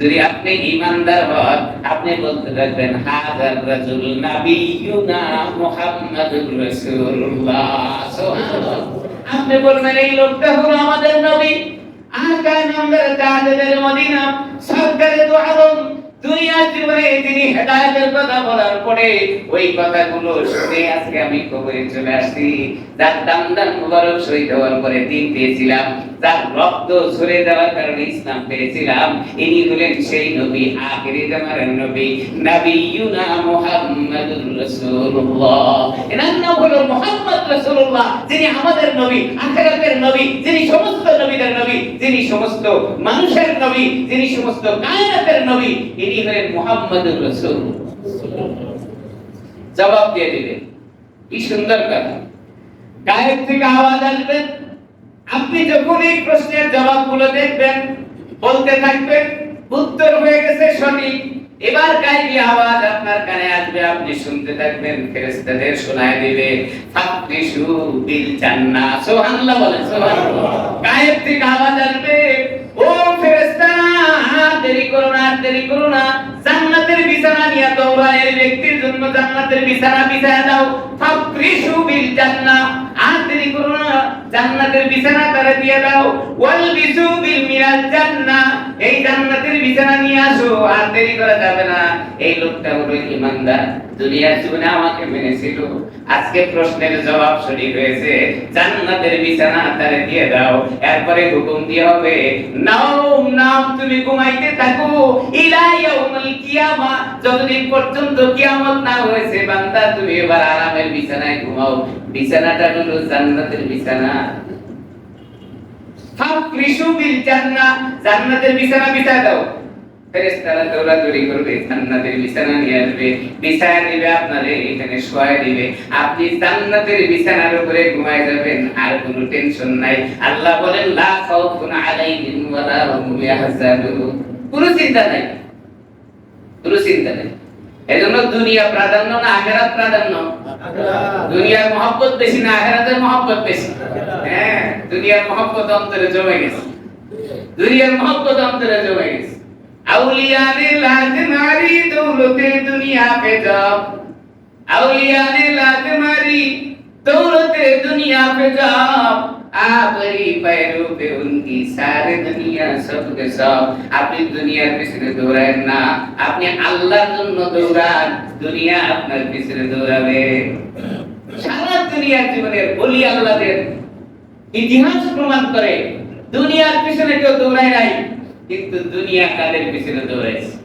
যদি আপনি ইমানদার হন, আপনি বলতে থাকবেন, হাজার রাজুল নাবিয়ুনা মুহাম্মাদুর রাসূলুল্লাহ। আপনি বলবেন, এই লোকটা হলো আমাদের নবী। আর আকা নাম্বার কাদের মদিনা। দুনিয়ার জীবনে তিনি কথা বলার পরে ওই কথাগুলো শুনে আজকে আমি কবরে চলে আসছি দাম দাম মুবারক শহীদ হওয়ার পরে দিন পেয়েছিলাম, যার রক্ত ঝরে কারণে ইসলাম পেয়েছিলাম, ইনি হলেন সেই নবী, আখেরি নবী মুহাম্মাদুর রাসূলুল্লাহ। এনার নাম হলো মুহাম্মদ রাসূলুল্লাহ, যিনি আমাদের নবী, আখিরাতের নবী, যিনি সমস্ত নবীদের নবী, যিনি সমস্ত মানুষের নবী, যিনি সমস্ত কায়নাতের নবী, ইনি হলেন মুহাম্মাদুর রাসূল। জবাব দিয়ে দিলেন, কি সুন্দর কথা। গায়ের থেকে আওয়াজ আসবে। আপনি যখন এই প্রশ্নের জবাবগুলো দেখবেন, বলতে থাকবেন, উত্তর হয়ে গেছে সঠিক। এবার গাইবি আওয়াজ আপনার কানে আসবে, আপনি শুনতে থাকবেন, ফেরেশতাদের শোনায় দিবে ফাকরিশু বিল জান্নাহ। সুবহানাল্লাহ বলেন, সুবহানাল্লাহ। গায়েব থেকে আওয়াজ আসবে দেরি করো না। জান্নাতের বিছানা নিয়ে তোমরা এই ব্যক্তির জন্য জান্নাতের বিছানা বিছায়া দাও। ফাকরিশু বিল জান্নাহ আর দেরি করো না। জান্নাতের বিছানা তারে দিয়ে দাও। ওয়াল বিসু বিল মিনাল জান্নাহ এই জান্নাতের বিছানা নিয়ে আসো, আর দেরি করা যাবে না। এই লোকটা হলো ইমানদার, দুনিয়ার জীবনে আমাকে মেনেছিল। আজকে প্রশ্নের জবাব সঠিক হয়েছে, জান্নাতের বিছানা তারে দিয়ে দাও, এরপরে হুকুম দিয়ে হবে নাও নাও তুমি ঘুমাইতে থাকো, ইলা ইয়াউমুল কিয়ামা। যতদিন পর্যন্ত কিয়ামত না হয়েছে, বান্দা, তুমি এবার আরামের বিছানায় ঘুমাও। বিছানাটা হলো জান্নাতের বিছানা। ফাকরিশু বিল জান্নাহ জান্নাতের বিছানা বিছায় দাও। ফেরেশতারা দৌড়াদৌড়ি করবে, জান্নাতের বিছানা নিয়ে আসবে, বিছায়া দিবে আপনারে, এখানে শোয়া দিবে। আপনি জান্নাতের বিছানার উপরে ঘুমায় যাবেন, আর কোনো টেনশন নাই। আল্লাহ বলেন, লা খাউফুন আলাইহিম ওয়ালা হুম ইয়াহজানুন। কোনো চিন্তা নাই। কোনো চিন্তা নাই। এজন্য দুনিয়া প্রাধান্য না আখেরাত প্রাধান্য? দুনিয়ার মহব্বত বেশি না আখেরাতের মহব্বত বেশি? হ্যাঁ দুনিয়ার মহব্বত অন্তরে জমে গেছে। দুনিয়ার মহব্বত অন্তরে জমে গেছে। আউলিয়ানে লাজ নারী দৌলতে দুনিয়া পে যাও আউলিয়ানে লাজ নারী দৌলতে দুনিয়া পে যাও। पे जाओ आपरी पैरों पे उनकी सारे दुनिया सब के सब আপনি দুনিয়ার পিছনে দৌড়ায় না আপনি আল্লাহর জন্য দৌড়ান দুনিয়া আপনার পিছনে দৌড়াবে সারা দুনিয়ার জীবনের বলি আল্লাহদের ইতিহাস প্রমাণ করে দুনিয়ার পিছনে কেউ দৌড়ায় নাই কিন্তু দুনিয়া কাদের পিছনে দৌড়াইছে